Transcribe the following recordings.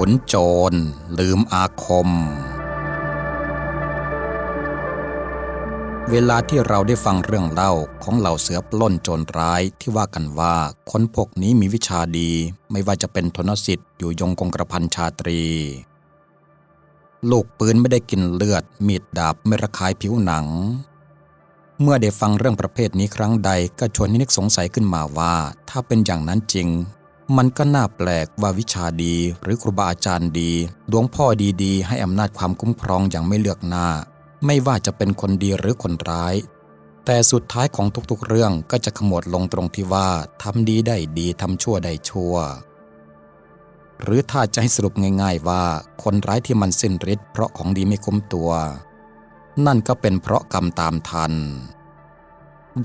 ขุนโจร ลืมอาคม เวลาที่เราได้ฟังเรื่องเล่าของเหล่าเสือปล้นโจรร้ายที่ว่ากันว่า คนพวกนี้มีวิชาดี ไม่ว่าจะเป็นทนสิทธิ์อยู่ยงคงกระพันชาตรี ลูกปืนไม่ได้กินเลือด มีดดาบไม่ระคายผิวหนัง เมื่อได้ฟังเรื่องประเภทนี้ครั้งใดก็ชวนให้นึกสงสัยขึ้นมาว่า ถ้าเป็นอย่างนั้นจริง มันก็น่าแปลกว่าวิชาดีหรือครูบาอาจารย์ดีหลวงพ่อดีๆ ให้อำนาจความคุ้มครองอย่างไม่เลือกหน้า ไม่ว่าจะเป็นคนดีหรือคนร้าย แต่สุดท้ายของทุกๆเรื่องก็จะขมวดลงตรงที่ว่าทำดีได้ดีทำชั่วได้ชั่ว หรือถ้าจะให้สรุปง่าย ๆว่า คนร้ายที่มันสิ้นฤทธิ์เพราะของดีไม่คุ้มตัว นั่นก็เป็นเพราะกรรมตามทัน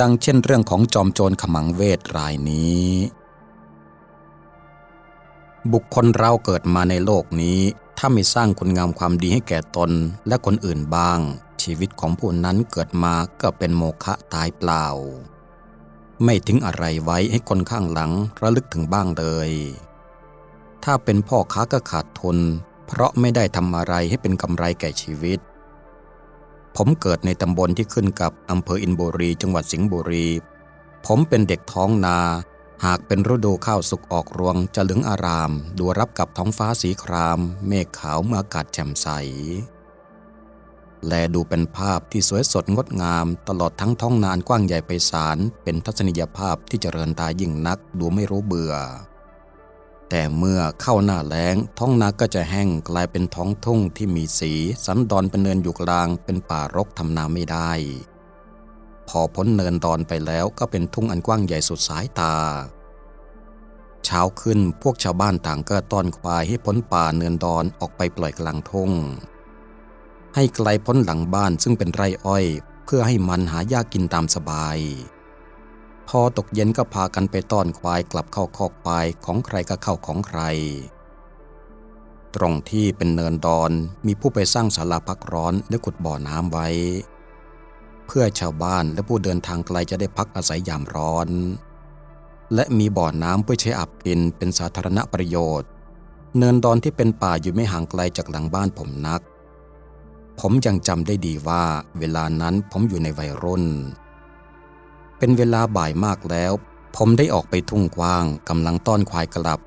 ดังเช่นเรื่องของจอมโจรขมังเวทรายนี้ บุคคลเราเกิดมาในโลกนี้ ถ้าไม่สร้างคุณงามความดีให้แก่ตนและคนอื่นบ้าง ชีวิตของผู้นั้นเกิดมาก็เป็นโมฆะตายเปล่า ไม่ทิ้งอะไรไว้ให้คนข้างหลังระลึกถึงบ้างเลย ถ้าเป็นพ่อค้าก็ขาดทุน เพราะไม่ได้ทำอะไรให้เป็นกำไรแก่ชีวิต ผมเกิดในตำบลที่ขึ้นกับอำเภออินบุรีจังหวัดสิงห์บุรี ผมเป็นเด็กท้องนา หากเป็นฤดูข้าวสุกออกรวงจะเหลืองอาราม ดูรับกับท้องฟ้าสีคราม เมฆขาวเมื่ออากาศแจ่มใส และดูเป็นภาพที่สวยสดงดงาม ตลอดทั้งท้องนานกว้างใหญ่ไปสารเป็นทัศนียภาพที่เจริญตายิ่งนักดูไม่รู้เบื่อ แต่เมื่อเข้าหน้าแล้ง ท้องนาก็จะแห้งกลายเป็นท้องทุ่งที่มีสี สันดอนเป็นเนินอยู่กลางเป็นป่ารกทำนาไม่ได้ พอพ้นเนินดอนไปแล้วก็เป็นทุ่งอันกว้างใหญ่สุดสายตา เช้าขึ้นพวกชาวบ้านต่างก็ต้อนควายให้พ้นป่าเนินดอนออกไปปล่อยกลางทุ่ง ให้ไกลพ้นหลังบ้านซึ่งเป็นไร่อ้อย เพื่อให้มันหายากินตามสบาย พอตกเย็นก็พากันไปต้อนควายกลับเข้าคอกควายของใครก็เข้าของใครตรงที่เป็นเนินดอนมีผู้ไปสร้างศาลาพักร้อนและขุดบ่อน้ำไว้ เพื่อชาวบ้านและผู้เดินทางไกลจะได้พักอาศัยยามร้อน และมีบ่อน้ำเพื่อใช้อาบกินเป็นสาธารณประโยชน์ เนินดอนที่เป็นป่าอยู่ไม่ห่างไกลจากหลังบ้านผมนัก ผมยังจำได้ดีว่าเวลานั้นผมอยู่ในวัยรุ่น เป็นเวลาบ่ายมากแล้ว ผมได้ออกไปทุ่งกว้างกำลังต้อนควายกลับ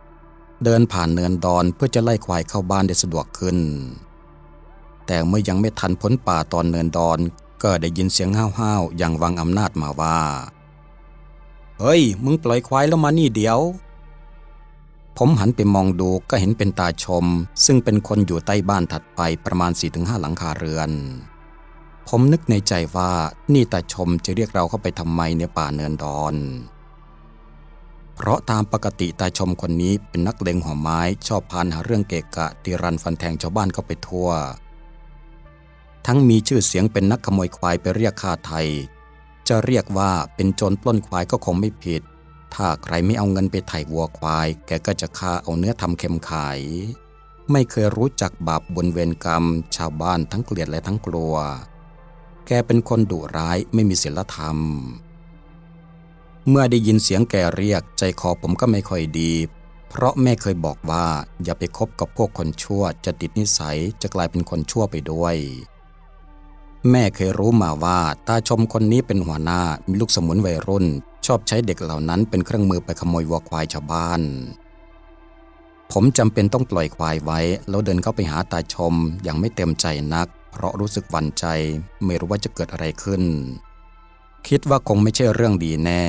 เดินผ่านเนินดอนเพื่อจะไล่ควายเข้าบ้านได้สะดวกขึ้นแต่เมื่อยังไม่ทันพ้นป่าตอนเนินดอน ก็ได้ยินเสียงห้าวๆอย่างวังอำนาจมาว่า เฮ้ย มึงปล่อยควายแล้วมานี่เดี๋ยว ผมหันไปมองดูก็เห็นเป็นตาชม ซึ่งเป็นคนอยู่ใต้บ้านถัดไปประมาณ 4-5 หลังคาเรือน ผมนึกในใจว่านี่ตาชมจะเรียกเราเข้าไปทำไมในป่าเนินดอนเพราะตามปกติตาชมคนนี้เป็นนักเลงหัวไม้ชอบพานหาเรื่องเกะกะตีรันฟันแทงชาวบ้านเข้าไปทั่ว ทั้งมีชื่อเสียงเป็นนักขโมยควายไปเรียกค่าไทย จะเรียกว่าเป็นโจรปล้นควายก็คงไม่ผิด ถ้าใครไม่เอาเงินไปไถ่วัวควาย แกก็จะฆ่าเอาเนื้อทำเค็มขาย ไม่เคยรู้จักบาปบุญเวรกรรม ชาวบ้านทั้งเกลียดและทั้งกลัว แกเป็นคนดุร้ายไม่มีศีลธรรม เมื่อได้ยินเสียงแกเรียกใจคอผมก็ไม่ค่อยดีเพราะแม่เคยบอกว่าอย่าไปคบกับพวกคนชั่วจะติดนิสัยจะกลายเป็นคนชั่วไปด้วย แม่เคยรู้มาว่าตาชมคนนี้เป็นหัวหน้ามีลูกสมุนวัยรุ่น ชอบใช้เด็กเหล่านั้นเป็นเครื่องมือไปขโมยวัวควายชาวบ้าน ผมจำเป็นต้องปล่อยควายไว้ แล้วเดินเข้าไปหาตาชมอย่างไม่เต็มใจนัก เพราะรู้สึกหวั่นใจ ไม่รู้ว่าจะเกิดอะไรขึ้น คิดว่าคงไม่ใช่เรื่องดีแน่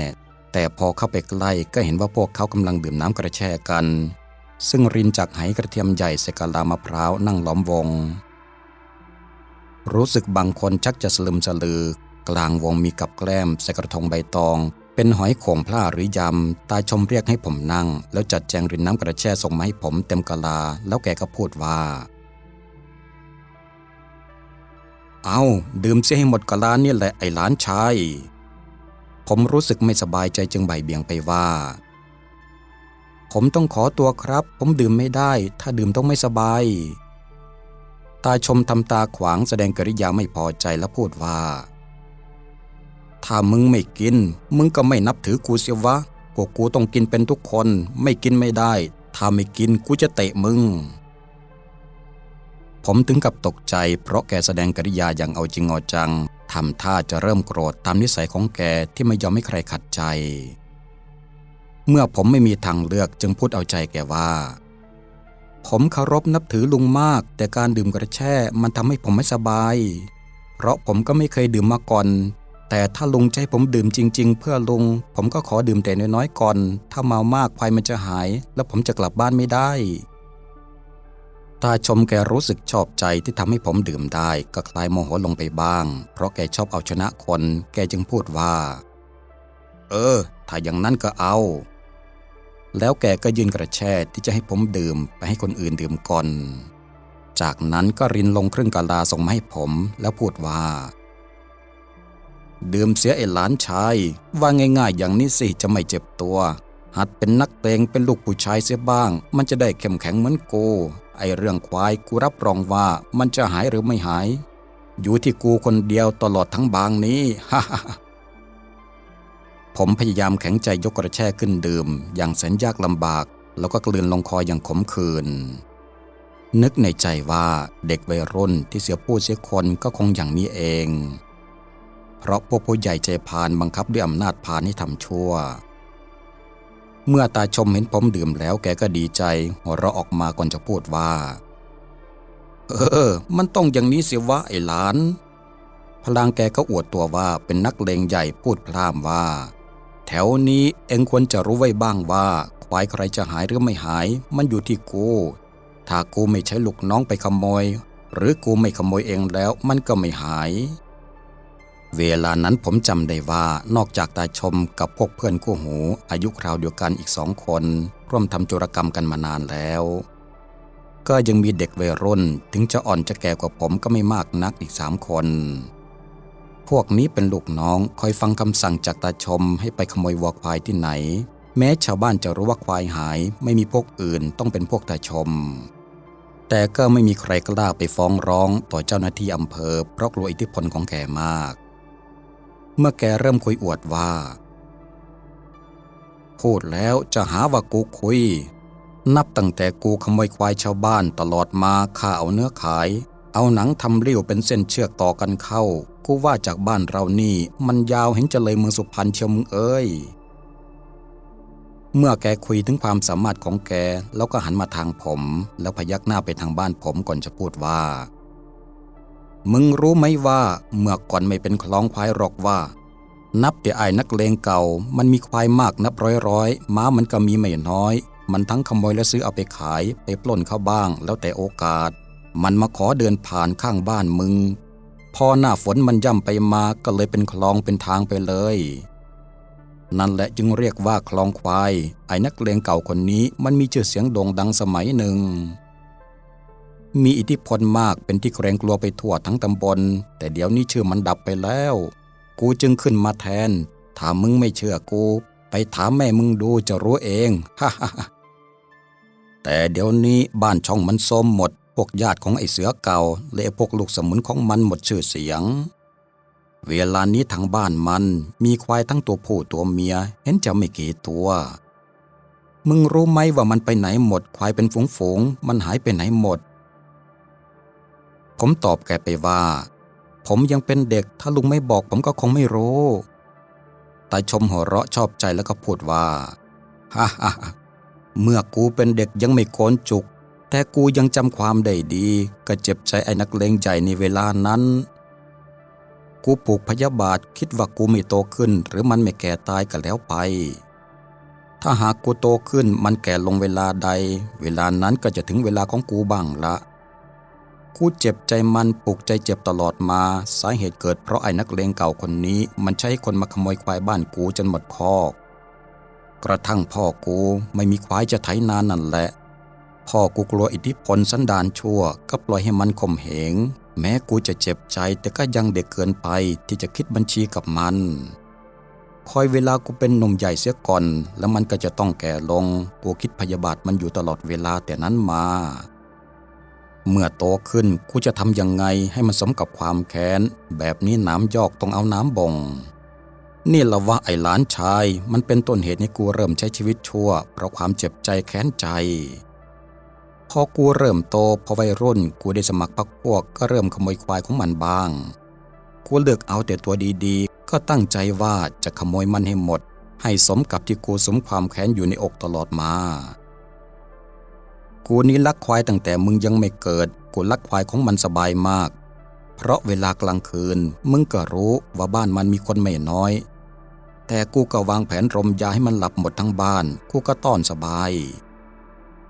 แต่พอเข้าไปใกล้ก็เห็นว่าพวกเขากำลังดื่มน้ำกระแช่กัน ซึ่งรินจากไหกระเทียมใหญ่ใส่กะลามะพร้าวนั่งล้อมวง รู้สึกบางคนชักจะสลึมสลือ กลางวงมีกับแกล้มใส่กระทงใบตอง เป็นหอยโข่งพล่าหรือยำ ตาชมเรียกให้ผมนั่ง แล้วจัดแจงรินน้ำกระแช่ส่งมาให้ผมเต็มกะลา แล้วแกก็พูดว่า เอาดื่มเสียให้หมดกะลานี่แหละไอ้หลานชายผมรู้สึกไม่สบายใจจึงใบเบี่ยงไปว่า ผมต้องขอตัวครับ ผมดื่มไม่ได้ ถ้าดื่มต้องไม่สบาย ตาชมทำตาขวางแสดงกริยาไม่พอใจและพูดว่า ถ้ามึงไม่กิน มึงก็ไม่นับถือกูเสียวะพวกกูต้องกินเป็นทุกคน ไม่กินไม่ได้ ถ้าไม่กินกูจะเตะมึง ผมถึงกับตกใจ เพราะแกแสดงกริยาอย่างเอาจริงเอาจังทำท่าจะเริ่มโกรธตามนิสัยของแกที่ไม่ยอมให้ใครขัดใจ เมื่อผมไม่มีทางเลือกจึงพูดเอาใจแกว่า ผมเคารพนับถือลุงมาก แต่การดื่มกระแช่มันทำให้ผมไม่สบาย เพราะผมก็ไม่เคยดื่มมาก่อน แต่ถ้าลุงให้ผมดื่มจริง ๆ เพื่อลุง ผมก็ขอดื่มแต่น้อยๆก่อน ถ้าเมามากควายมันจะหาย แล้วผมจะกลับบ้านไม่ได้ตาชมแกรู้สึกชอบใจที่ทำให้ผมดื่มได้ ก็คลายโมโหลงไปบ้าง เพราะแกชอบเอาชนะคน แกจึงพูดว่า เออ ถ้าอย่างนั้นก็เอา แล้วแกก็ยื่นกระแช่ที่จะให้ผมดื่มไปให้คนอื่นดื่มก่อน จากนั้นก็รินลงครึ่งกะลาส่งมาให้ผมแล้วพูดว่า ดื่มเสียไอ้หลานชาย ว่าง่ายๆ อย่างนี้สิจะไม่เจ็บตัว หัดเป็นนักเลงเป็นลูกผู้ชายเสียบ้าง มันจะได้เข้มแข็งเหมือนกูไอเรื่องควายกูรับรองว่ามันจะหายหรือไม่หาย อยู่ที่กูคนเดียวตลอดทั้งบางนี้ฮ่าฮ่าฮ่า ผมพยายามแข็งใจยกกระแช่ขึ้นดื่ม อย่างแสนยากลำบาก แล้วก็กลืนลงคออย่างขมขื่นนึกในใจว่าเด็กวัยรุ่นที่เสียผู้เสียคนก็คงอย่างนี้เอง เพราะพวกผู้ใหญ่ใจพานบังคับด้วยอำนาจพานให้ทำชั่ว เมื่อตาชมเห็นผมดื่มแล้วแกก็ดีใจ หัวเราะออกมาก่อนจะพูดว่า เออ มันต้องอย่างนี้เสิวะไอ้หลาน พลางแกก็อวดตัวว่าเป็นนักเลงใหญ่พูดพร่ำว่า แถวนี้เอ็งควรจะรู้ไว้บ้างว่า ควายใครจะหายหรือไม่หาย มันอยู่ที่กูถ้ากูไม่ใช้ลูกน้องไปขโมย หรือกูไม่ขโมยเองแล้วมันก็ไม่หาย เวลานั้นผมจำได้ว่านอกจากตาชมกับพวกเพื่อนคู่หู อายุคราวเดียวกันอีกสองคน ร่วมทำจุรกรรมกันมานานแล้ว ก็ยังมีเด็กวัยรุ่นถึงจะอ่อนจะแก่กว่าผมก็ไม่มากนักอีกสามคน พวกนี้เป็นลูกน้องคอยฟังคำสั่งจากตาชมให้ไปขโมยวัวควายที่ไหน แม้ชาวบ้านจะรู้ว่าควายหาย ไม่มีพวกอื่นต้องเป็นพวกตาชม แต่ก็ไม่มีใครกล้าไปฟ้องร้องต่อเจ้าหน้าที่อำเภอ เพราะกลัวอิทธิพลของแกมาก เมื่อแกเริ่มคุยอวดว่า พูดแล้วจะหาว่ากูคุย นับตั้งแต่กูขโมยควายชาวบ้านตลอดมาข้าเอาเนื้อขาย เอาหนังทำเลี้ยวเป็นเส้นเชือกต่อกันเข้า กูว่าจากบ้านเรานี่ มันยาวเห็นจะเลยเมืองสุพรรณเชียวมึงเอ้ย เมื่อแกคุยถึงความสามารถของแก แล้วก็หันมาทางผม แล้วพยักหน้าไปทางบ้านผมก่อนจะพูดว่า มึงรู้ไหมว่า เมื่อก่อนไม่เป็นคลองควายหรอกว่า นับแต่ไอ้นักเลงเก่า มันมีควายมากนับร้อยร้อยม้ามันก็มีไม่น้อย มันทั้งขโมยและซื้อเอาไปขาย ไปปล้นเข้าบ้าง แล้วแต่โอกาส มันมาขอเดินผ่านข้างบ้านมึง พอหน้าฝนมันย่ำไปมาก็เลยเป็นคลองเป็นทางไปเลย นั่นแหละจึงเรียกว่าคลองควาย ไอ้นักเลงเก่าคนนี้มันมีชื่อเสียงโด่งดังสมัยหนึ่ง มีอิทธิพลมากเป็นที่เกรงกลัวไปทั่วทั้งตำบล แต่เดี๋ยวนี้ชื่อมันดับไปแล้ว กูจึงขึ้นมาแทนถ้ามึงไม่เชื่อกู ไปถามแม่มึงดูจะรู้เองฮ่าฮ่าฮ่าแต่เดี๋ยวนี้บ้านช่องมันส้มหมด พวกญาติของไอ้เสือเก่าและพวกลูกสมุนของมันหมดชื่อเสียง เวลานี้ทางบ้านมันมีควายทั้งตัวผู้ตัวเมียเห็นจะไม่กี่ตัว มึงรู้ไหมว่ามันไปไหนหมด ควายเป็นฝูงๆมันหายไปไหนหมด ผมตอบแกไปว่า ผมยังเป็นเด็กถ้าลุงไม่บอกผมก็คงไม่รู้ตาชมหัวเราะชอบใจแล้วก็พูดว่าฮ่าฮ่าฮ่าเมื่อกูเป็นเด็กยังไม่โกนจุก แต่กูยังจำความได้ดี ก็เจ็บใจไอ้นักเลงใหญ่ในเวลานั้น กูปลูกพยาบาทคิดว่ากูไม่โตขึ้น หรือมันไม่แก่ตายก็แล้วไป ถ้าหากกูโตขึ้นมันแก่ลงเวลาใด เวลานั้นก็จะถึงเวลาของกูบ้างละกูเจ็บใจมันปลูกใจเจ็บตลอดมา สาเหตุเกิดเพราะไอ้นักเลงเก่าคนนี้ มันใช้คนมาขโมยควายบ้านกูจนหมดคอก กระทั่งพ่อกูไม่มีควายจะไถนานั่นแหละ พ่อกูกลัวอิทธิพลสันดานชั่ว ก็ปล่อยให้มันข่มเหง แม้กูจะเจ็บใจแต่ก็ยังเด็กเกินไปที่จะคิดบัญชีกับมัน คอยเวลากูเป็นหนุ่มใหญ่เสียก่อน แล้วมันก็จะต้องแก่ลง กูคิดพยาบาทมันอยู่ตลอดเวลาแต่นั้นมา เมื่อโตขึ้นกูจะทำยังไงให้มันสมกับความแค้น แบบนี้น้ำยอกต้องเอาน้ำบ่งนี่ละว่าไอ้หลานชาย มันเป็นต้นเหตุให้กูเริ่มใช้ชีวิตชั่วเพราะความเจ็บใจแค้นใจ อกูเริ่มโตพอวัยรุ่นกูได้สมัครพักพวกก็เริ่มขโมยควายของมันบ้าง กูเลือกเอาแต่ตัวดีๆ ก็ตั้งใจว่าจะขโมยมันให้หมด ให้สมกับที่กูสมความแค้นอยู่ในอกตลอดมา กูนี้ลักควายตั้งแต่มึงยังไม่เกิด กูลักควายของมันสบายมาก เพราะเวลากลางคืนมึงก็รู้ว่าบ้านมันมีคนไม่น้อย แต่กูก็วางแผนรมยาให้มันหลับหมดทั้งบ้าน กูก็ต้อนสบาย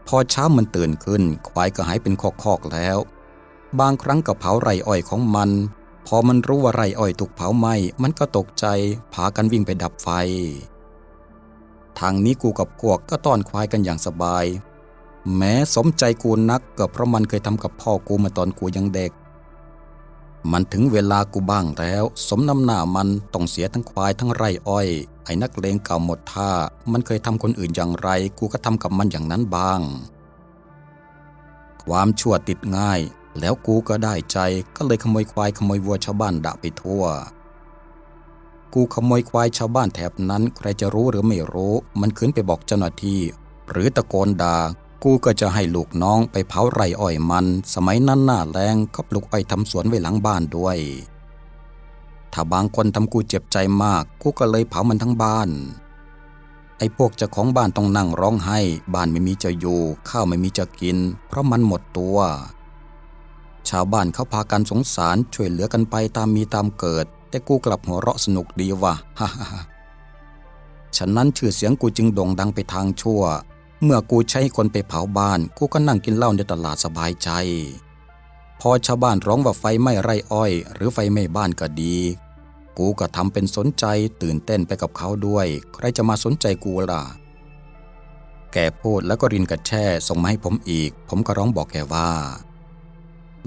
พอเช้ามันตื่นขึ้น ควายก็หายเป็นคอกๆแล้ว บางครั้งก็เผาไรอ้อยของมัน พอมันรู้ว่าไรอ้อยถูกเผาไหม้มันก็ตกใจพากันวิ่งไปดับไฟ ทางนี้กูกับพวกก็ต้อนควายกันอย่างสบาย แม้สมใจกูนักก็เพราะมันเคยทำกับพ่อกูมาตอนกูยังเด็ก มันถึงเวลากูบ้างแล้ว สมน้ำหน้ามันต้องเสียทั้งควายทั้งไรอ้อย ไอ้นักเลงเก่าหมดท่า มันเคยทำคนอื่นอย่างไร กูก็ทำกับมันอย่างนั้นบ้าง ความชั่วติดง่าย แล้วกูก็ได้ใจ ก็เลยขโมยควายขโมยวัวชาวบ้านด่าไปทั่ว กูขโมยควายชาวบ้านแถบนั้น ใครจะรู้หรือไม่รู้ มันขึ้นไปบอกเจ้าหน้าที่ หรือตะโกนด่า กูก็จะให้ลูกน้องไปเผาไร่อ้อยมัน สมัยนั้นหน้าแรงก็ปลูกอ้อยทำสวนไว้หลังบ้านด้วย ถ้าบางคนทำกูเจ็บใจมาก กูก็เลยเผามันทั้งบ้าน ไอ้พวกเจ้าของบ้านต้องนั่งร้องไห้ บ้านไม่มีจะอยู่ ข้าวไม่มีจะกิน เพราะมันหมดตัว ชาวบ้านเขาพากันสงสารช่วยเหลือกันไปตามมีตามเกิด แต่กูกลับหัวเราะสนุกดีว่ะ ฮ่าฮ่าฮ่าฉะนั้นชื่อเสียงกูจึงโด่งดังไปทางชั่ว เมื่อกูใช้คนไปเผาบ้าน กูก็นั่งกินเหล้าในตลาดสบายใจ พอชาวบ้านร้องว่าไฟไหม้ไร่อ้อย หรือไฟไหม้บ้านก็ดี กูก็ทำเป็นสนใจตื่นเต้นไปกับเขาด้วย ใครจะมาสนใจกูล่ะ แกพูดแล้วก็รินกระแช่ส่งมาให้ผมอีก ผมก็ร้องบอกแกว่า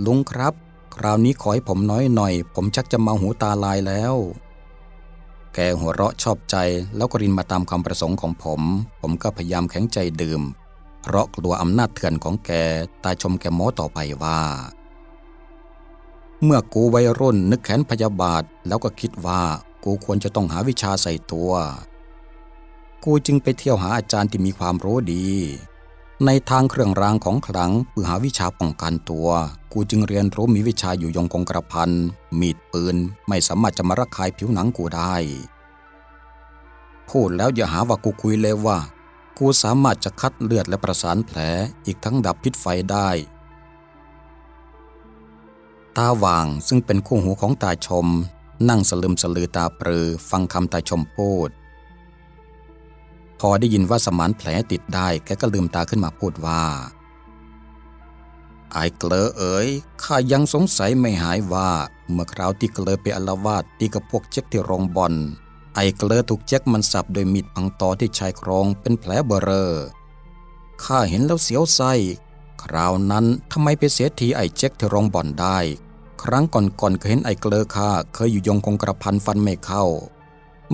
ลุงครับ คราวนี้ขอให้ผมน้อยหน่อย ผมชักจะเมาหูตาลายแล้ว แกหัวเราะชอบใจแล้วก็รินมาตามความประสงค์ของผม ผมก็พยายามแข็งใจดื่ม เพราะกลัวอำนาจเถื่อนของแกตาชมแกโม้ต่อไปว่า เมื่อกูวัยรุ่นนึกแค้นพยาบาทแล้วก็คิดว่ากูควรจะต้องหาวิชาใส่ตัว กูจึงไปเที่ยวหาอาจารย์ที่มีความรู้ดี ในทางเครื่องรางของขลังเพื่อหาวิชาป้องกันตัว กูจึงเรียนรู้มีวิชาอยู่ยงคงกระพัน มีดปืนไม่สามารถจะมาระคายผิวหนังกูได้ พูดแล้วอย่าหาว่ากูคุยเลยว่า กูสามารถจะคัดเลือดและประสานแผลอีกทั้งดับพิษไฟได้ ตาว่างซึ่งเป็นคู่หูของตาชม นั่งสลึมสลือตาปรือฟังคำตาชมพูด พอได้ยินว่าสมานแผลติดได้ แกก็ลืมตาขึ้นมาพูดว่า ไอ้เกลอเอ๋ยข้ายังสงสัยไม่หายว่า เมื่อคราวที่เกลอไปอละวาดตีกับพวกเจ๊กที่โรงบอลไอ้เกลอถูกเจ๊กมันสับโดยมีดพังตอที่ชายโครงเป็นแผลเบอเรอข้าเห็นแล้วเสียวไส้ คราวนั้นทำไมไปเสียทีไอ้เจ๊กที่โรงบอลได้ ครั้งก่อนๆเคยเห็นไอ้เกลอข้าเคยอยู่ยงคงกระพันฟันไม่เข้า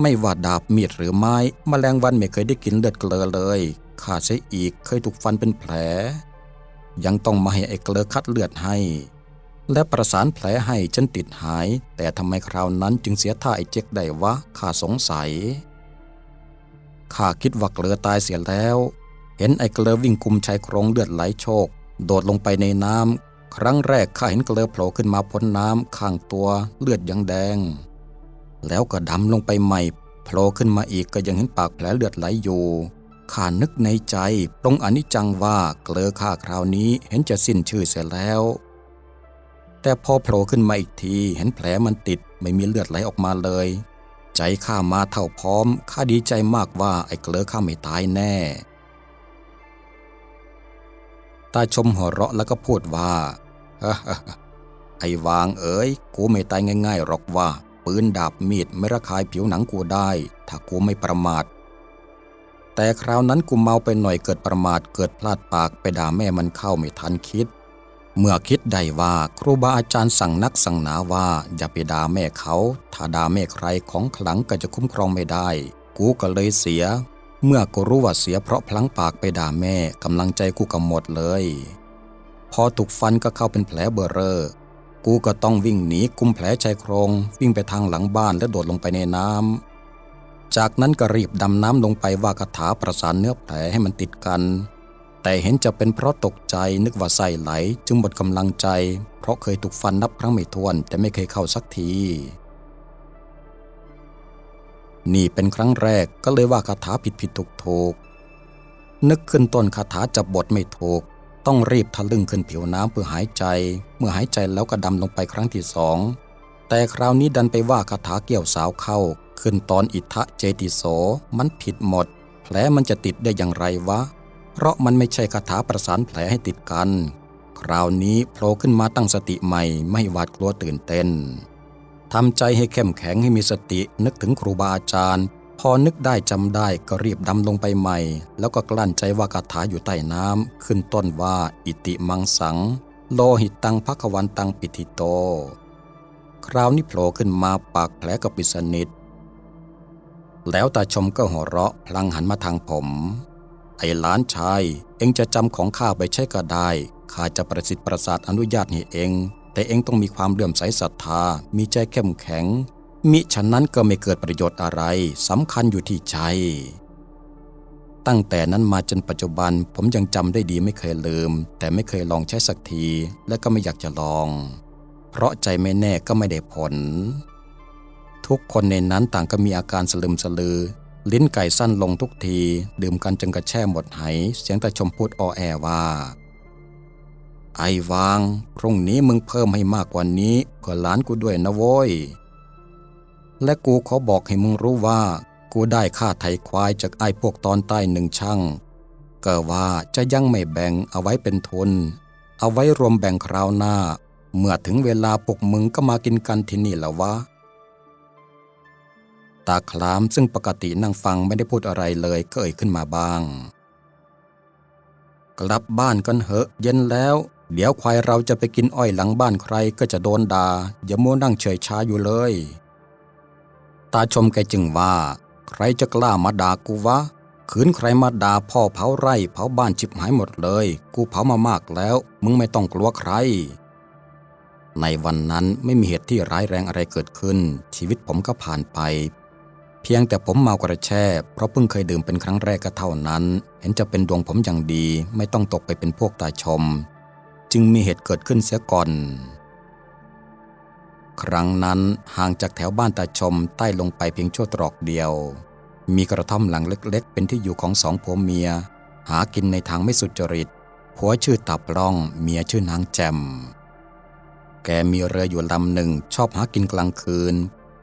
ไม่ว่าดาบมีดหรือไม้มแมลงวันไม่เคยได้กินเลือดเกลอเลยข้าเสียอีกเคยถูกฟันเป็นแผล ยังต้องมาให้ไอ้เกลอคัดเลือดให้ และประสานแผลให้จนติดหาย แต่ทำไมคราวนั้นจึงเสียท่าไอ้เจ๊กได้วะข้าสงสัยข้าคิดว่าเกลอตายเสียแล้ว เห็นไอ้เกลอวิ่งคุมชายโครงเลือดไหลโชก โดดลงไปในน้ำครั้งแรกข้าเห็นเกลอโผล่ขึ้นมาพ้นน้ำข้างตัวเลือดยังแดง แล้วก็ดำลงไปใหม่โผล่ขึ้นมาอีกก็ยังเห็นปากแผลเลือดไหลอยู่ข้านึกในใจปรงอนิจจังว่าเกลอข้าคราวนี้เห็นจะสิ้นชื่อเสียแล้ว แต่พอโผล่ขึ้นมาอีกทีเห็นแผลมันติดไม่มีเลือดไหลออกมาเลย ใจข้ามาเท่าพร้อมข้าดีใจมากว่าไอ้เกลอข้าไม่ตายแน่ ตาชมหัวเราะแล้วก็พูดว่าไอ้วางเอ๋ยกูไม่ตายง่ายๆหรอกว่า ปืนดาบมีดไม่ระคายผิวหนังกูได้ ถ้ากูไม่ประมาท แต่คราวนั้นกูเมาไปหน่อยเกิดประมาทเกิดพลาดปากไปด่าแม่มันเข้าไม่ทันคิด เมื่อคิดได้ว่าครูบาอาจารย์สั่งนักสั่งหนาว่าอย่าไปด่าแม่เขา ถ้าด่าแม่ใครของขลังก็จะคุ้มครองไม่ได้ กูก็เลยเสีย เมื่อกูรู้ว่าเสียเพราะพลั้งปากไปด่าแม่กำลังใจกูก็หมดเลย พอถูกฟันก็เข้าเป็นแผลเบอร์เรอ กูก็ต้องวิ่งหนีกุมแผลชายโครงวิ่งไปทางหลังบ้านและโดดลงไปในน้ำ จากนั้นก็รีบดำน้ำลงไปว่าคาถาประสานเนื้อแผลให้มันติดกัน แต่เห็นจะเป็นเพราะตกใจนึกว่าไส้ไหลจึงหมดกำลังใจ เพราะเคยถูกฟันนับครั้งไม่ถ้วนแต่ไม่เคยเข้าสักที นี่เป็นครั้งแรกก็เลยว่าคาถาผิดผิดถูกถูกนึกขึ้นต้นคาถาจับบทไม่ถูก ต้องรีบทะลึ่งขึ้นผิวน้ำเพื่อหายใจ เมื่อหายใจแล้วก็ดำลงไปครั้งที่สอง แต่คราวนี้ดันไปว่าคาถาเกี่ยวสาวเข้า ขึ้นตอนอิทะเจติโส มันผิดหมด แผลมันจะติดได้อย่างไรวะ เพราะมันไม่ใช่คาถาประสานแผลให้ติดกัน คราวนี้โผล่ขึ้นมาตั้งสติใหม่ ไม่หวาดกลัวตื่นเต้นทำใจให้เข้มแข็งให้มีสตินึกถึงครูบาอาจารย์ อนึกได้จำได้ก็รีบดำลงไปใหม่ แล้วก็กลั้นใจว่าคาถาอยู่ใต้น้ำขึ้นต้นว่าอิติมังสัง โลหิตตังพักวันตังปิติโต คราวนี้โผล่ขึ้นมาปากแผลก็ปิดสนิท แล้วตาชมก็หัวเราะพลังหันมาทางผม ไอ้หลานชาย เองจะจำของข้าไปใช้ก็ได้ข้าจะประสิทธิ์ประสาทอนุญาตให้เอง แต่เองต้องมีความเลื่อมใสศรัทธา มีใจเข้มแข็ง มิฉะนั้นก็ไม่เกิดประโยชน์อะไรสำคัญอยู่ที่ใจตั้งแต่นั้นมาจนปัจจุบันผมยังจำได้ดีไม่เคยลืม แต่ไม่เคยลองใช้สักทีและก็ไม่อยากจะลอง เพราะใจไม่แน่ก็ไม่ได้ผล ทุกคนในนั้นต่างก็มีอาการสลึมสลือ ลิ้นไก่สั้นลงทุกที ดื่มกันจนกระแช่หมดไหเสียงตาชมพูดออแอว่า ไอ้วาง พรุ่งนี้มึงเพิ่มให้มากกว่านี้เพื่อหลานกูด้วยนะโว้ย และกูขอบอกให้มึงรู้ว่า กูได้ค่าไถ่ควายจากไอ้พวกตอนใต้หนึ่งช่างก็ว่าจะยังไม่แบ่งเอาไว้เป็นทุน เอาไว้รวมแบ่งคราวหน้า เมื่อถึงเวลาพวกมึงก็มากินกันที่นี่แล้ววะตาคลามซึ่งปกตินั่งฟังไม่ได้พูดอะไรเลยก็เอ่ยขึ้นมาบ้าง กลับบ้านกันเหอะ เย็นแล้ว เดี๋ยวควายเราจะไปกินอ้อยหลังบ้านใครก็จะโดนดา่าอย่ามัวนั่งเฉยช้าอยู่เลย ตาชมแกจึงว่า ใครจะกล้ามาด่ากูวะขืนใครมาด่าพ่อเผาไร่เผาบ้านจิบหายหมดเลย กูเผามามากแล้ว มึงไม่ต้องกลัวใคร ในวันนั้นไม่มีเหตุที่ร้ายแรงอะไรเกิดขึ้น ชีวิตผมก็ผ่านไป เพียงแต่ผมเมากระแช่ เพราะเพิ่งเคยดื่มเป็นครั้งแรกก็เท่านั้น เห็นจะเป็นดวงผมอย่างดี ไม่ต้องตกไปเป็นพวกตาชม จึงมีเหตุเกิดขึ้นเสียก่อน ครั้งนั้นห่างจากแถวบ้านตาชมใต้ลงไปเพียงชั่วตรอกเดียว มีกระท่อมหลังเล็กๆ เป็นที่อยู่ของสองผัวเมีย หากินในทางไม่สุจริตผัวชื่อตับร่องเมียชื่อนางแจมแกมีเรืออยู่ลำหนึ่งชอบหากินกลางคืน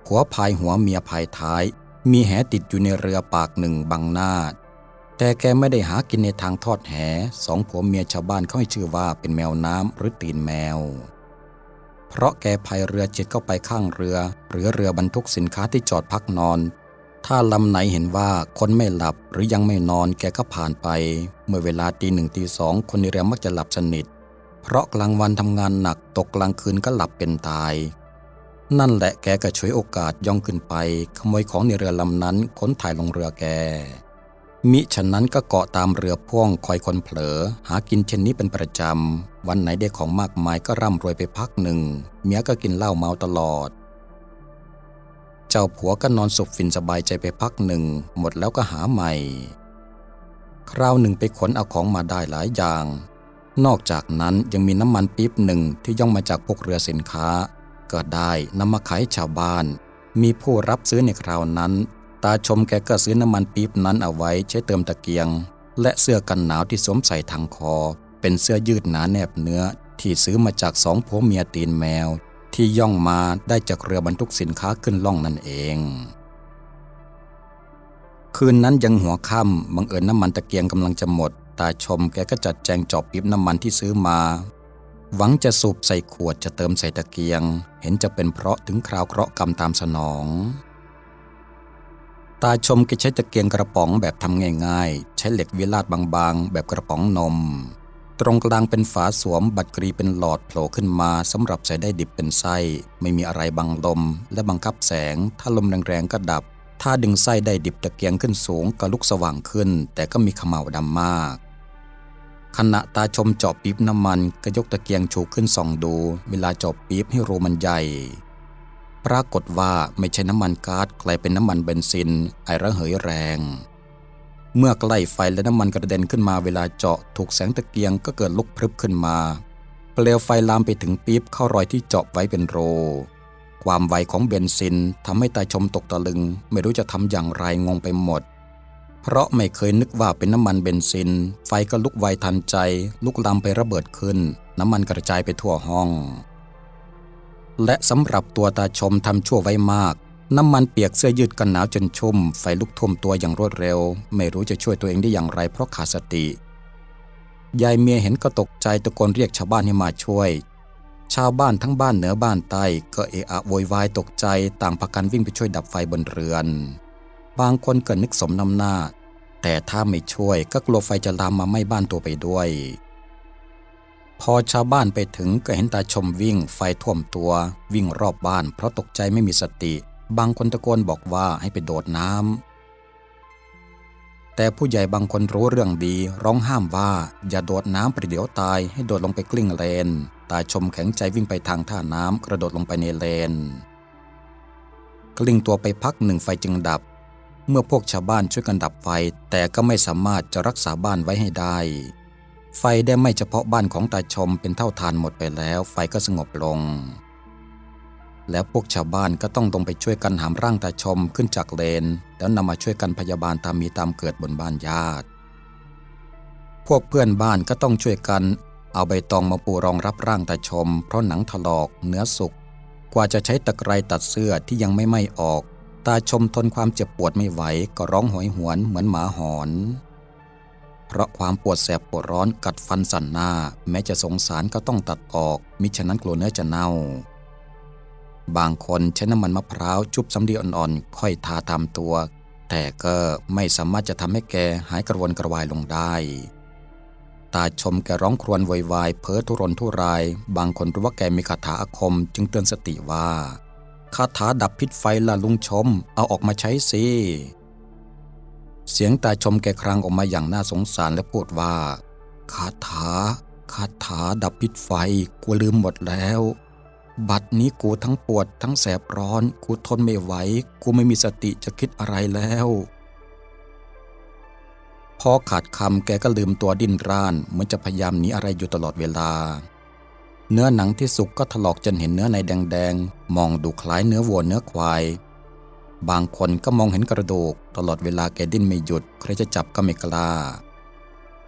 ผัวพายหัวเมียพายท้าย มีแหติดอยู่ในเรือปากหนึ่งบังหน้า แต่แกไม่ได้หากินในทางทอดแหสองผัวเมียชาวบ้านเขาให้ชื่อว่าเป็นแมวน้ำหรือตีนแมว เพราะแกพายเรือเจ็ดเข้าไปข้างเรือ หรือเรือบรรทุกสินค้าที่จอดพักนอน ถ้าลำไหนเห็นว่าคนไม่หลับหรือยังไม่นอนแกก็ผ่านไป เมื่อเวลาตีหนึ่งตีสองคนในเรือมักจะหลับสนิท เพราะกลางวันทำงานหนักตกกลางคืนก็หลับเป็นตาย นั่นแหละแกก็ฉวยโอกาสย่องขึ้นไป ขโมยของในเรือลำนั้นขนถ่ายลงเรือแก มิฉะนั้นก็เกาะตามเรือพ่วงคอยคนเผลอ หากินเช่นนี้เป็นประจำ วันไหนได้ของมากมายก็ร่ำรวยไปพักหนึ่ง เมียก็กินเหล้าเมาตลอด เจ้าผัวก็นอนสุขฟินสบายใจไปพักหนึ่ง หมดแล้วก็หาใหม่ คราวหนึ่งไปขนเอาของมาได้หลายอย่าง นอกจากนั้นยังมีน้ำมันปี๊บหนึ่งที่ย่องมาจากพวกเรือสินค้า ก็ได้นำมาขายชาวบ้าน มีผู้รับซื้อในคราวนั้น ตาชมแกก็ซื้อน้ำมันปี๊บนั้นเอาไว้ใช้เติมตะเกียง และเสื้อกันหนาวที่สวมใส่ทางคอ เป็นเสื้อยืดหนาแนบเนื้อ ที่ซื้อมาจากสองผัวเมียตีนแมว ที่ย่องมาได้จากเรือบรรทุกสินค้าขึ้นล่องนั่นเอง คืนนั้นยังหัวค่ำบังเอิญน้ำมันตะเกียงกำลังจะหมด ตาชมแกก็จัดแจงจอบปิ๊บน้ำมันที่ซื้อมา หวังจะสูบใส่ขวดจะเติมใส่ตะเกียง เห็นจะเป็นเพราะถึงคราวเคราะห์กรรมตามสนอง ตาชมแกใช้ตะเกียงกระป๋องแบบทำง่ายๆ ใช้เหล็กวิลาดบางๆ แบบกระป๋องนม ตรงกลางเป็นฝาสวมบัตรกรีเป็นหลอดโผล่ขึ้นมาสำหรับใส่ได้ดิบเป็นไส้ ไม่มีอะไรบังลม และบังคับแสง ถ้าลมแรงๆก็ดับ ถ้าดึงไส้ได้ดิบตะเกียงขึ้นสูงก็ลุกสว่างขึ้น แต่ก็มีขม่าวดำมากขณะตาชมเจาะปี๊บน้ำมันก็ยกตะเกียงชูขึ้นส่องดู เวลาเจาะปี๊บให้รูมันใหญ่ ปรากฏว่าไม่ใช่น้ำมันก๊าซกลายเป็นน้ำมันเบนซิน ไอระเหยแรง เมื่อใกล้ไฟและน้ำมันกระเด็นขึ้นมาเวลาเจาะถูกแสงตะเกียงก็เกิดลุกพรึบขึ้นมา เปลวไฟลามไปถึงปี๊บเข้ารอยที่เจาะไว้เป็นโร ความไวของเบนซินทำให้ตาชมตกตะลึง ไม่รู้จะทำอย่างไรงงไปหมด เพราะไม่เคยนึกว่าเป็นน้ำมันเบนซิน ไฟก็ลุกไวทันใจ ลุกลามไประเบิดขึ้น น้ำมันกระจายไปทั่วห้อง และสำหรับตัวตาชมทำชั่วไว้มาก น้ำมันเปียกเสื้อยืดกันหนาวจนชุ่ม ไฟลุกท่วมตัวอย่างรวดเร็ว ไม่รู้จะช่วยตัวเองได้อย่างไรเพราะขาดสติ ยายเมียเห็นก็ตกใจตะโกนเรียกชาวบ้านให้มาช่วย ชาวบ้านทั้งบ้านเหนือบ้านใต้ก็เอะอะโวยวายตกใจต่างพากันวิ่งไปช่วยดับไฟบนเรือน บางคนเก็นึกสมน้ำหน้า แต่ถ้าไม่ช่วยก็กลัวไฟจะลามมาไหม้บ้านตัวไปด้วย พอชาวบ้านไปถึงก็เห็นตาชมวิ่งไฟท่วมตัว วิ่งรอบบ้านเพราะตกใจไม่มีสติ บางคนตะโกนบอกว่าให้ไปโดดน้ำแต่ผู้ใหญ่บางคนรู้เรื่องดี ร้องห้ามว่าอย่าโดดน้ำประเดี๋ยวตายให้โดดลงไปกลิ้งเลน ตาชมแข็งใจวิ่งไปทางท่าน้ำกระโดดลงไปในเลน กลิ้งตัวไปพักหนึ่งไฟจึงดับ เมื่อพวกชาวบ้านช่วยกันดับไฟ แต่ก็ไม่สามารถจะรักษาบ้านไว้ให้ได้ ไฟได้ไม่เฉพาะบ้านของตาชมเป็นเท่าทานหมดไปแล้ว ไฟก็สงบลง แล้วพวกชาวบ้านก็ต้องลงไปช่วยกันหามร่างตาชมขึ้นจากเลน แล้วนำมาช่วยกันพยาบาลตามมีตามเกิดบนบ้านญาติ พวกเพื่อนบ้านก็ต้องช่วยกัน เอาใบตองมาปูรองรับร่างตาชม เพราะหนังถลอกเนื้อสุกกว่าจะใช้ตะไคร้ตัดเสื้อที่ยังไม่ไหม้ออก ตาชมทนความเจ็บปวดไม่ไหวก็ร้องหอยหวนเหมือนหมาหอน เพราะความปวดแสบปวดร้อนกัดฟันสั่นหน้า แม้จะสงสารก็ต้องตัดออก มิฉะนั้นกลัวเนื้อจะเน่า บางคนใช้น้ำมันมะพร้าวจุบสำลีอ่อนๆ ค่อยทาตามตัว แต่ก็ไม่สามารถจะทำให้แกหายกระวนกระวายลงได้ ตาชมแกร้องครวญโวยวายเพ้อทุรนทุราย บางคนรู้ว่าแกมีคาถาอาคม จึงเตือนสติว่าคาถาดับพิษไฟละลุงชม เอาออกมาใช้สิ เสียงตาชมแกครางออกมาอย่างน่าสงสารและพูดว่า คาถา คาถาดับพิษไฟกูลืมหมดแล้ว บัดนี้กูทั้งปวดทั้งแสบร้อน กูทนไม่ไหว กูไม่มีสติจะคิดอะไรแล้วพอขาดคำแกก็ลืมตัวดิ้นร่านเหมือนจะพยายามหนีอะไรอยู่ตลอดเวลา เนื้อหนังที่สุกก็ถลอกจนเห็นเนื้อในแดงๆ มองดูคล้ายเนื้อวัวเนื้อควาย บางคนก็มองเห็นกระดูก ตลอดเวลาแกดิ้นไม่หยุด ใครจะจับก็ไม่กล้า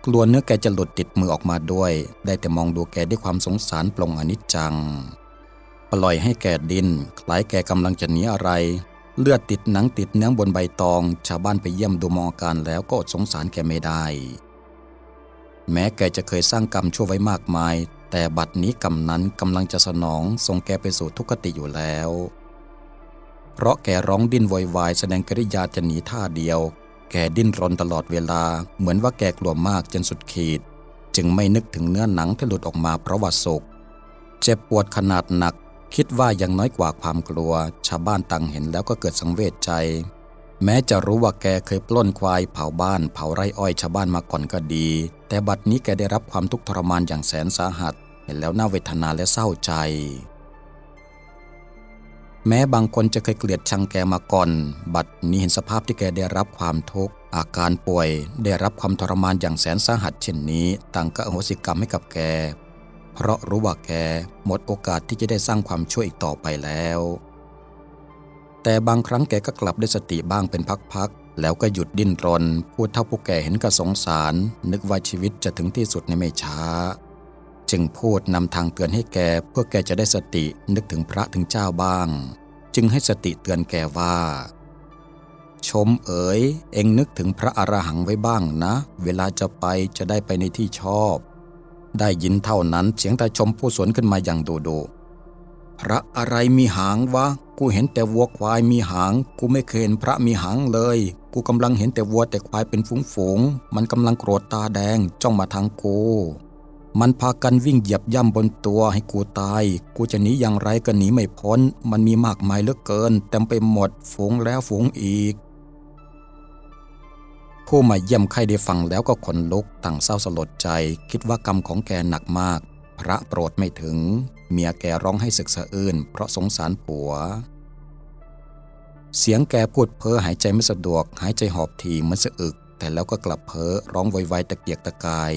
กลัวเนื้อแกจะหลุดติดมือออกมาด้วย ได้แต่มองดูแกด้วยความสงสารปลงอนิจจัง ปล่อยให้แกดิ้นคล้ายแกกำลังจะหนีอะไร เลือดติดหนังติดเนื้อบนใบตอง ชาวบ้านไปเยี่ยมดูมองอาการแล้วก็อดสงสารแกไม่ได้ แม้แกจะเคยสร้างกรรมชั่วไว้มากมาย แต่บัดนี้กรรมนั้นกำลังจะสนองส่งแกไปสู่ทุกขติอยู่แล้ว เพราะแกร้องดิ้นโวยวายแสดงกริยาจะหนีท่าเดียว แกดิ้นรนตลอดเวลา เหมือนว่าแกกลัวมากจนสุดขีด จึงไม่นึกถึงเนื้อหนังที่หลุดออกมาเพราะว่าโศกเจ็บปวดขนาดหนัก คิดว่ายังน้อยกว่าความกลัว ชาวบ้านต่างเห็นแล้วก็เกิดสังเวชใจ แม้จะรู้ว่าแกเคยปล้นควายเผาบ้าน เผาไร่อ้อยชาวบ้านมาก่อนก็ดี แต่บัดนี้แกได้รับความทุกข์ทรมานอย่างแสนสาหัส เห็นแล้วน่าเวทนาและเศร้าใจ แม้บางคนจะเคยเกลียดชังแกมาก่อน บัดนี้เห็นสภาพที่แกได้รับความทุกข์ อาการป่วย ได้รับความทรมานอย่างแสนสาหัสเช่นนี้ ต่างก็อโหสิกรรมให้กับแก เพราะรู้ว่าแกหมดโอกาสที่จะได้สร้างความช่วยอีกต่อไปแล้ว แต่บางครั้งแกก็กลับได้สติบ้างเป็นพักๆ แล้วก็หยุดดิ้นรน พูดเท่าผู้แกเห็นก็สงสาร นึกว่าชีวิตจะถึงที่สุดในไม่ช้า จึงพูดนำทางเตือนให้แกเพื่อแกจะได้สตินึกถึงพระถึงเจ้าบ้าง จึงให้สติเตือนแกว่า ชมเอ๋ย เอ็งนึกถึงพระอรหังไว้บ้างนะ เวลาจะไปจะได้ไปในที่ชอบ ได้ยินเท่านั้นเสียงตาชมผู้สวนขึ้นมาอย่างโดโดพระอะไรมีหางวะ กูเห็นแต่วัวควายมีหาง กูไม่เคยเห็นพระมีหางเลย กูกำลังเห็นแต่วัวแต่ควายเป็นฝูงๆ มันกำลังโกรธตาแดงจ้องมาทางกู มันพากันวิ่งเหยียบย่ำบนตัวให้กูตาย กูจะหนีอย่างไรก็หนีไม่พ้น มันมีมากมายเหลือเกินเต็มไปหมดฝูงแล้วฝูงอีก ผู้มาเยี่ยมไข้ได้ฟังแล้วก็ขนลุกต่างเศร้าสลดใจ คิดว่ากรรมของแกหนักมาก พระโปรดไม่ถึง เมียแกร้องให้ศึกสะอื้นเพราะสงสารผัว เสียงแกพูดเพ้อหายใจไม่สะดวก หายใจหอบถี่เหมือนสะอึก แต่แล้วก็กลับเพ้อร้องไวๆตะเกียกตะกาย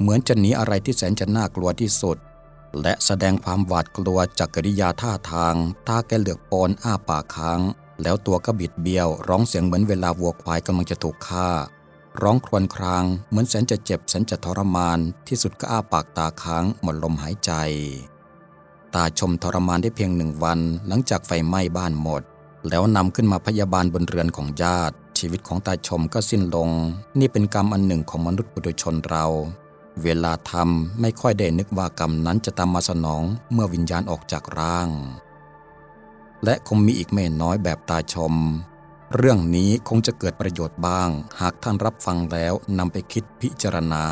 เหมือนจะหนีอะไรที่แสนจะน่ากลัวที่สุด และแสดงความหวาดกลัวจากกริยาท่าทางท่าแกเหลือกโปนอ้าปากค้าง แล้วตัวก็บิดเบี้ยว ร้องเสียงเหมือนเวลาวัวควายกำลังจะถูกฆ่า ร้องครวญคราง เหมือนแสนจะเจ็บแสนจะทรมาน ที่สุดก็อ้าปากตาค้างหมดลมหายใจ ตาชมทรมานได้เพียงหนึ่งวันหลังจากไฟไหม้บ้านหมด แล้วนำขึ้นมาพยาบาลบนเรือนของญาติชีวิตของตาชมก็สิ้นลง นี่เป็นกรรมอันหนึ่งของมนุษย์ปุถุชนเรา เวลาทำไม่ค่อยได้นึกว่ากรรมนั้นจะตามมาสนองเมื่อวิญญาณออกจากร่าง และคงมีอีกไม่น้อยแบบตาชม เรื่องนี้คงจะเกิดประโยชน์บ้าง หากท่านรับฟังแล้วนำไปคิดพิจารณา